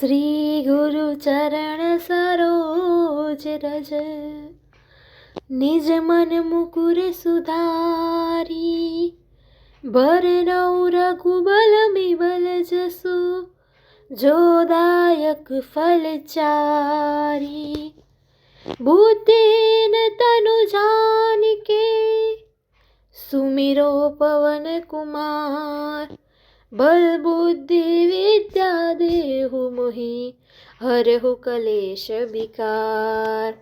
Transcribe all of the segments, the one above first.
શ્રી ગુરુ ચરણ સરોજ રજ. નિજ મન મુકુર સુધારી. ભર નવ રઘુબલ મિબલ જસુ. જોદાયક ફલ ચારી. બુદ્ધિન તનુ જાનકે. સુમિરો પવન કુમાર. बल बुद्धि विद्या देहु मोहि हरहु कलेश विकार।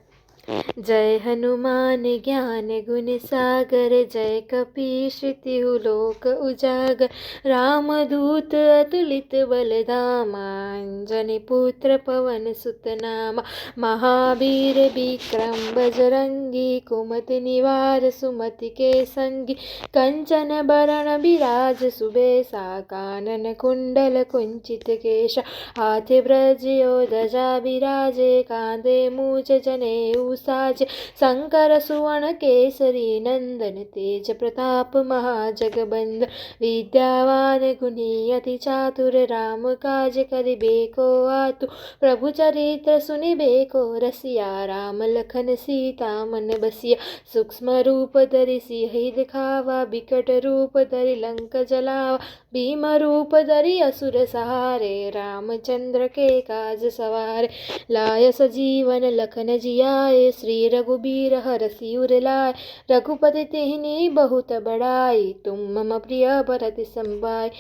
जय हनुमान ज्ञान गुण सागर जय कपीश तिहु लोक उजागर रामदूत अतुलित बलधामा अंजनी पुत्र पवन सुत नामा महावीर विक्रम बजरंगी कुमति निवार सुमति के संगी कंचन बरण बिराज सुबेसा कानन कुंडल कुंचित केश हाथि ब्रज यो ध्वजा विराजे कांधे मूज जनेऊ साज, शंकर, सुवर्ण, केसरी, नंदन, तेज प्रताप, महाजगबंद, विद्यावान गुणी अति चातुर, राम काज करिबेको आतु, प्रभु चरित्र सुनिबेको रसिया, राम लखन, सीता मन बसिया, सूक्ष्म रूप धरि सिंह दिखावा बिकट रूप धरि लंक जलावा, भीम रूप धरि असुर सहारे, रामचंद्र के काज सवारे लाय सजीवन लखन जियाए श्री रघुबीर हर सिर लाय रघुपति तिहनी बहुत बड़ाई तुम मम प्रिय भरत संबाई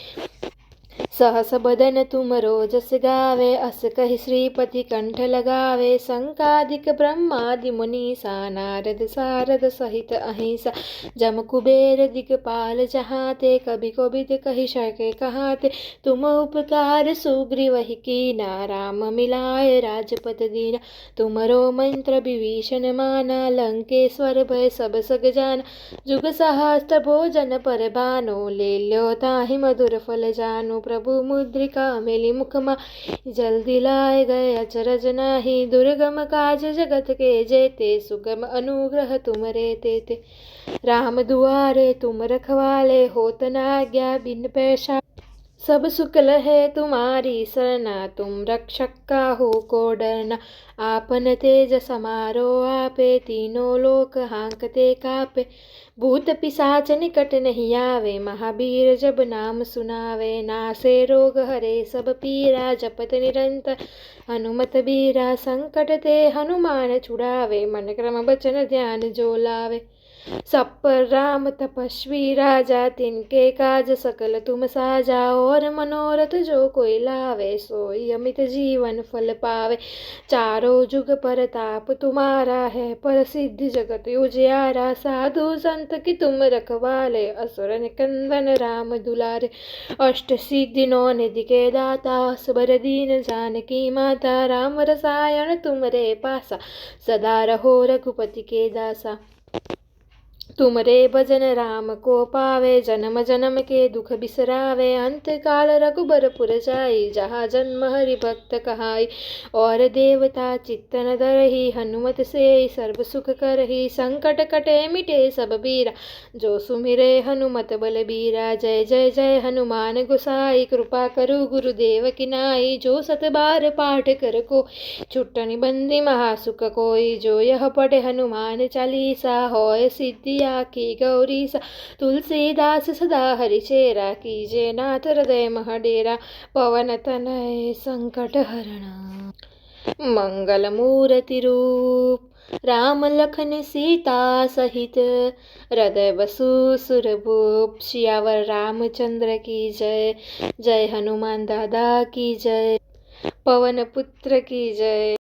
सहस बदन तुम रोजस गावे, अस कहि श्रीपति कंठ लगावे। संकादिक ब्रह्मादि मुनीसा नारद सारद सहित अहिंसा। जम कुबेर दिगपाल जहाते कभी कोबिद कही सके कहाते। तुम उपकार सुग्रीव कीना, राम मिलाए राजपत दीना। तुमरो मंत्र विभीषण माना, लंकेश्वर भय सब सग जान। जुग सहस्त्र भोजन पर बानो, ले लो ताहि मधुर फल जानो। प्रभु मुद्रिका मेली मुखमा। जल्दी लाए गए अचरज नाही। दुर्गम काज जगत के जेते, सुगम अनुग्रह तुम रे ते राम दुआरे तुम रखवाले, होत ना आज्ञा बिन पैसा। सब सुकल है तुम्हारी सरना तुम रक्षक का हो को डरना आपन तेज समारो आपे, तीनों लोक हांकते कापे। भूत पिसाच निकट नहीं आवे, महावीर जब नाम सुनावे। नासे रोग हरे, सब पीरा, जपत निरंतर हनुमत बीरा संकट ते हनुमान छुड़ावे। मन क्रम बचन ध्यान जो लावे। सब पर राम तपस्वी राजा तिनके काज सकल तुम साजा, और मनोरथ जो कोई लावे, सोई अमित जीवन फल पावे। चारों जुग पर ताप तुम्हारा है पर सिद्धि जगत उजियारा। साधु संत की तुम रखवाले, असुर निकंदन राम दुलारे। अष्ट सिद्धि नौ निधि के दाता सबर दीन जानकी माता। राम रसायन तुम रे पासा, सदा रहो रघुपति के दासा। तुम रे भजन राम को पावे, जन्म जन्म के दुख बिसरावे। अंत काल रघुबर जाई, जहाँ जन्म हरि भक्त कहाई। और देवता चित्तन दरही, हनुमत से सर्व सुख करही। संकट कटे मिटे सब बीरा, जो सुमिरे हनुमत बल बीरा। जय जय जय, हनुमान गुसाई, कृपा करु गुरुदेव किनाई। जो सत बार पाठ कर को, छुट्टन बंदी महासुख कोई। जो यह पढ़े हनुमान चालीसा, होय सिद्धि की गौरी सा तुलसीदास सदा हरिचेरा, कीजे नाथ हृदय महडेरा, पवन तनय संकट हरण। मंगल मूर्ति रूप, राम लखन सीता सहित, हृदय बसु सुरभूप शियावर रामचंद्र की जय जय हनुमान दादा की जय, पवन पुत्र की जय।